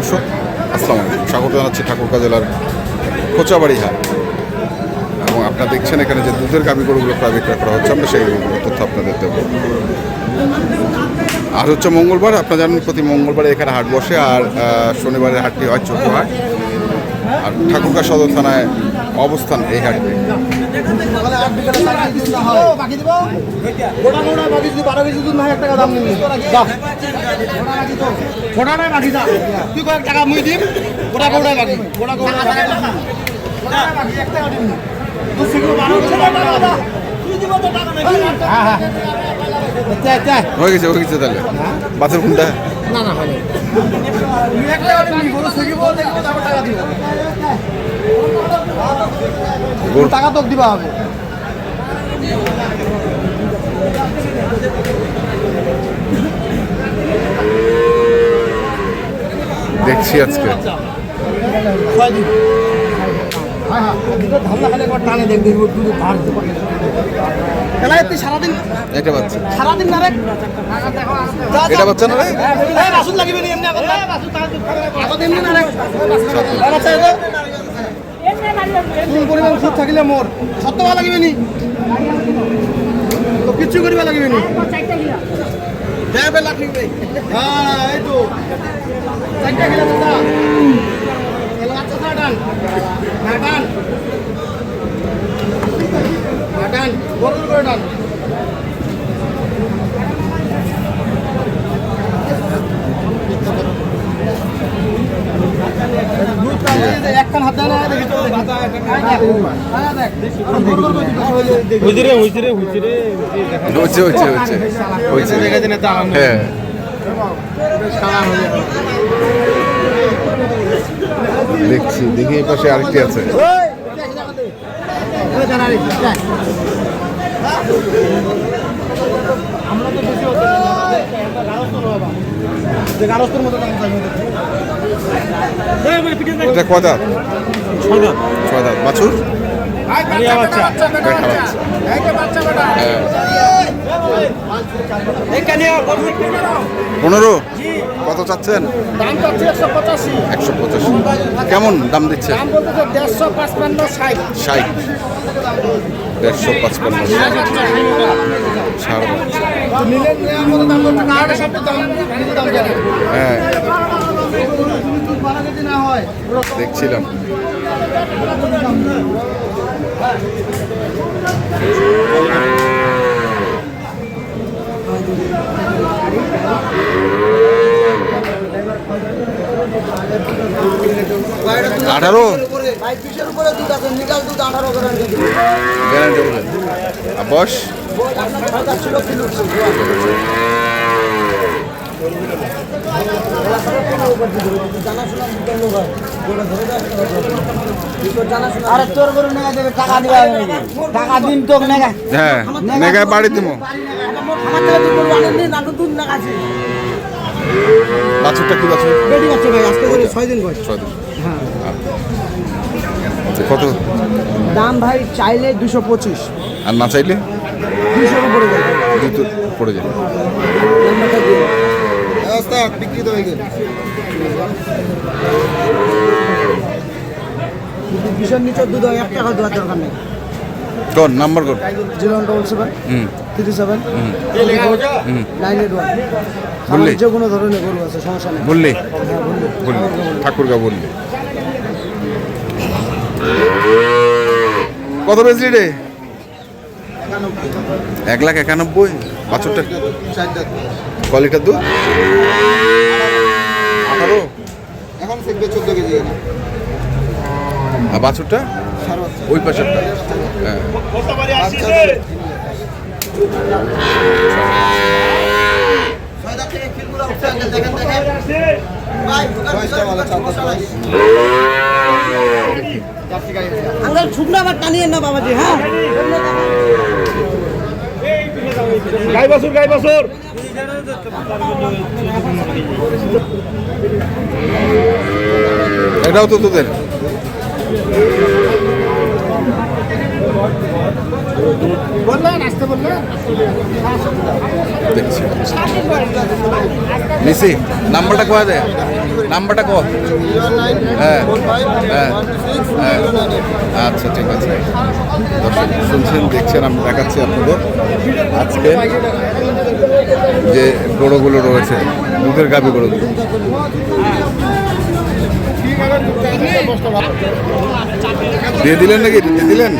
দর্শক, আসসালামু আলাইকুম। স্বাগত জানাচ্ছি ঠাকুরকা জেলার কোচাবাড়ি হাট এবং আপনারা দেখছেন এখানে যে দুধের গাভী গরুগুলো প্রায় বিক্রয় করা হচ্ছে, আমরা সেই তথ্য আপনাদের দেব। আর হচ্ছে মঙ্গলবার, আপনারা জানেন প্রতি মঙ্গলবার এখানে হাট বসে, আর শনিবারের হাটটি হয় চোখ হাট। আর ঠাকুরকা সদর থানায় অবস্থান এই হাটটি বাকি দিব? গোটা গোটা বাকি যদি বারো কেজি দুধ না হয় এক টাকা দাম নিবি। যা। গোটা নয় বাকি যা। তুই কয়েক টাকা মুই দিম গোটা গোটা বাকি। গোটা গোটা বাকি এক টাকা দিম তুই শিখব বারো কেজি তুই দিব তো টাকা নাই হ্যাঁ হ্যাঁ। আচ্ছা আচ্ছা হয়ে গেছে হয়ে গেছে তাহলে। বাছুর কোনটা? না না হয় এক টাকা গরু শিখব দেখব তারপর টাকা দিব। টাকা তোকে দিবা হবে। দেখছি আজকে। হ্যাঁ হ্যাঁ সারাদিন এটা বাচ্চা সারাদিন না রে। যা, যা। এটা বাচ্চা না রে? এই বাসুদ লাগিবে নি এমনি আগত। না। আগত এমনি না রে। এই বাচ্চা এটা কোন পরিমাণ সুদ থাকিলে মোর। সত্য ভালো লাগিবে নি? তো কিছু করিবা লাগিবে নি? হ্যাঁ এই তো। চারটা গেলে তো না এলা বাচ্চা ছাড়ান নাটান নাটান বড় করে ডান একখান হাত দেয় না দেখি তো দেখি হুজরে হুজরে হুজরে হচ্ছে হচ্ছে হচ্ছে হচ্ছে হ্যাঁ। দেখছি দেখি এই পাশে আরেকটি আছে। এটা কয় দাঁত ছয় দাঁত বাছুর বাচ্চা দেখা বাচ্চা হ্যাঁ পনেরো কত চাচ্ছেন? দাম চাচ্ছি একশো পঁচাশি। একশো পঁচাশি। কেমন দাম দিচ্ছে? দাম বলতে দেড়শো পাঁচপান্ন ষাট। ষাট। দেড়শো পাঁচপান্ন ছাড় বাচ্চা নিলে নেওয়ার মতো দাম বলতে না হলে সব দাম নিজে দাম জানে হ্যাঁ বারো কেজি না হয় দেখছিলাম আঠারো বাইশের উপরে দুধ আছে নিকাল দুধ আঠারো করে গ্যারান্টি বলেন আর বয়স ছিল কিলো আরে তোর করে নেগা দেবে টাকা দিবা টাকা দিন তোক নেগা হ্যাঁ বাড়ি আছে। বাছুরটা কি বাছুর? ছয় দিন বয়স। ছয় দিন। কত? দাম ভাই চাইলে দুশো পঁচিশ। আর না চাইলে? দুশোর উপরে যাবে। দুটো পড়ে যাবে। ব্যবস্থা বিক্রিত হয়ে গেল। দুশোর নিচে দুধ এক টাকা দেওয়ার দরকার নেই। কোন নাম্বার কোন? Zero one double seven hmm. Three seven nine eight one. বললি? যে কোনো ধরনের গরু আছে সমস্যা নেই। বললি? হ্যাঁ বললি। বললি। ঠাকুরগা বললি। কত বেচলি রে? এক লাখ একানব্বই? বাছুরটা ক লিটার দুধ? আঠারো? এখন শিখবে চোদ্দ কেজি আর বাছুরটা? ওই পাশেরটা। হ্যাঁ। আঙ্গাল ছুটনা আবার টানিয়ে না বাবাজি হ্যাঁ? গাই বাছুর গাই বাছুর এটাও তো তোদের। বললেন দেখছি। নিছি নাম্বারটা কোয়া যায় নাম্বারটা কো। হ্যাঁ হ্যাঁ হ্যাঁ। আচ্ছা ঠিক আছে। দর্শক শুনছেন দেখছেন আমি দেখাচ্ছি আপনাদের। আজকে যে গরুগুলো রয়েছে দুধের গাভি গরুগুলো। দিয়ে দিলেন নাকি? দিয়ে দিলেন?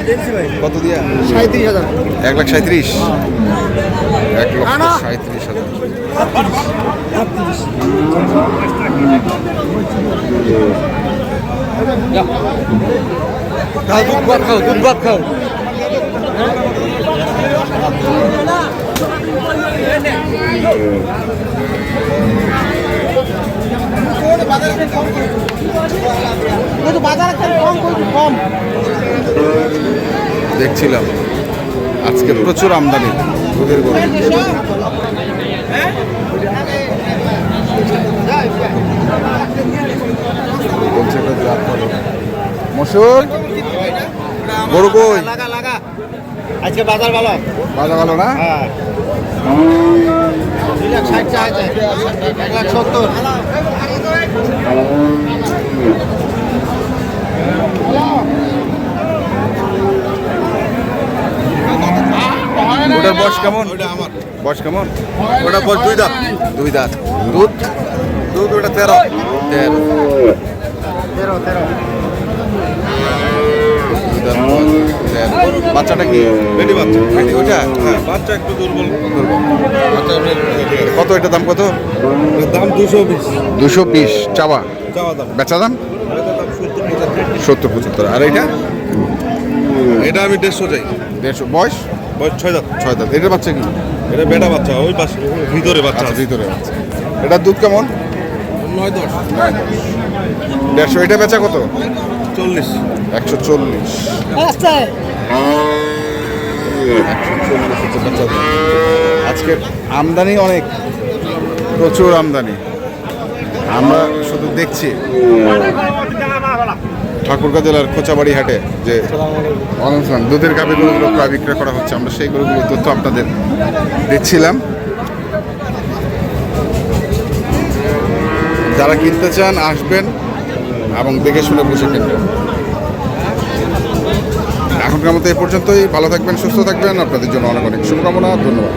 কত দিয়া? সাঁত্রিশ হাজার। এক লাখ সাঁত্রিশ এক লক্ষ সাঁত্রিশ হাজার। দুধ ভাত খাও দুধ ভাত খাও। দেখছিলাম। আজকে প্রচুর আমদানি। দুধের গরু। মসুর গরু কই? আজকে বাজার ভালো? বাজা ভালো না? হ্যাঁ। দুই লাখ ষাট চাইছে এক লাখ সত্তর। ওটার বয়স কেমন? আমার। বয়স কেমন? ওটা বয়স দুই দাঁত। দুই দাঁত। দুধ? দুধ ওটা তেরো। তেরো। তেরো তেরো। বাচ্চাটা কি? বেটি বাচ্চা। ওটা হ্যাঁ বাচ্চা একটু দুর্বল। কত এটা দাম কত? দাম দুশো বিশ। দুশো বিশ। চাওয়া? চাওয়া দাম। বেচা দাম? সত্তর পঁচাত্তর। আর এটা এটা আমি দেড়শো চাই। দেড়শো। বয়স? বয়স ছয় দাঁত। ছয় দাঁত। এটার বাচ্চা কি? এটা বেটা বাচ্চা ওই পাশে ভিতরে বাচ্চা আচ্ছা ভিতরে বাচ্চা। এটার দুধ কেমন? নয় দশ। দেড়শো। এটা বেচা কত? চল্লিশ। একশো চল্লিশ। দাম। আজকে আমদানি অনেক। প্রচুর আমদানি। আমরা শুধু দেখছি। ঠাকুরগাঁ জেলার খোঁচাবাড়ি হাটে যে অনুষ্ঠান দুধের গাভী গরুগুলো প্রায় বিক্রয় করা হচ্ছে আমরা সেই গরুগুলোর তথ্য আপনাদের দিচ্ছিলাম। যারা কিনতে চান আসবেন। এবং দেখে শুনে বুঝে কিনবেন এখনকার মতো এ পর্যন্তই। ভালো থাকবেন, সুস্থ থাকবেন। আপনাদের জন্য অনেক অনেক শুভকামনা। ধন্যবাদ।